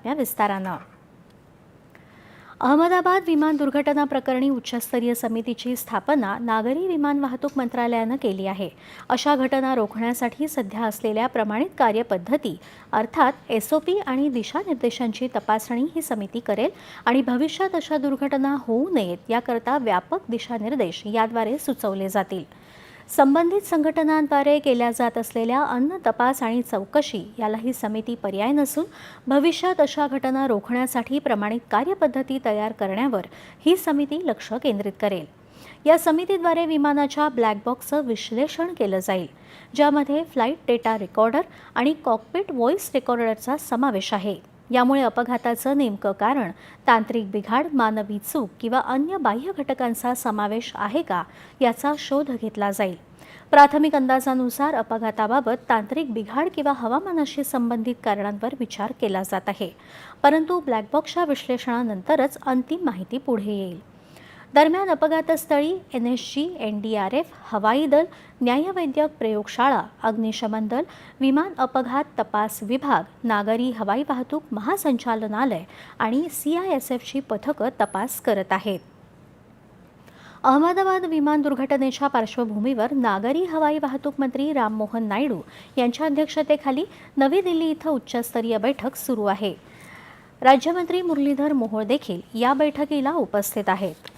बातम्या विस्तारानं. अहमदाबाद विमान दुर्घटना प्रकरणी उच्चस्तरीय समितीची स्थापना नागरी विमान वाहतूक मंत्रालयानं केली आहे. अशा घटना रोखण्यासाठी सध्या असलेल्या प्रमाणित कार्यपद्धती अर्थात एसओपी आणि दिशानिर्देशांची तपासणी ही समिती करेल आणि भविष्यात अशा दुर्घटना होऊ नयेत याकरता व्यापक दिशानिर्देश याद्वारे सुचवले जातील. संबंधित संघटनांद्वारे केल्या जात असलेल्या अन्न तपास आणि चौकशी याला ही समिती पर्याय नसून भविष्यात अशा घटना रोखण्यासाठी प्रमाणित कार्यपद्धती तयार करण्यावर ही समिती लक्ष केंद्रित करेल. या समितीद्वारे विमानाच्या ब्लॅक बॉक्सचं विश्लेषण केलं जाईल ज्यामध्ये फ्लाईट डेटा रेकॉर्डर आणि कॉकपिट व्हॉइस रेकॉर्डरचा समावेश आहे. यामुळे अपघाताचं नेमकं कारण तांत्रिक बिघाड मानवी चूक किंवा अन्य बाह्य घटकांचा समावेश आहे का याचा शोध घेतला जाईल. प्राथमिक अंदाजानुसार अपघाताबाबत तांत्रिक बिघाड किंवा हवामानाशी संबंधित कारणांवर विचार केला जात आहे. परंतु ब्लॅकबॉक्सच्या विश्लेषणानंतरच अंतिम माहिती पुढे येईल. दरम्यान अपघातस्थळी N S G N D R F हवाई दल न्यायवैद्यक प्रयोगशाळा अग्निशमन दल विमान अपघात तपास विभाग नागरी हवाई वाहतूक महासंचालनालय आणि सी आय एस एफची पथकं तपास करत आहेत. अहमदाबाद विमान दुर्घटनेच्या पार्श्वभूमीवर नागरी हवाई वाहतूक मंत्री राममोहन नायडू यांच्या अध्यक्षतेखाली नवी दिल्ली इथं उच्चस्तरीय बैठक सुरू आहे. राज्यमंत्री मुरलीधर मोहोळ देखील या बैठकीला उपस्थित आहेत.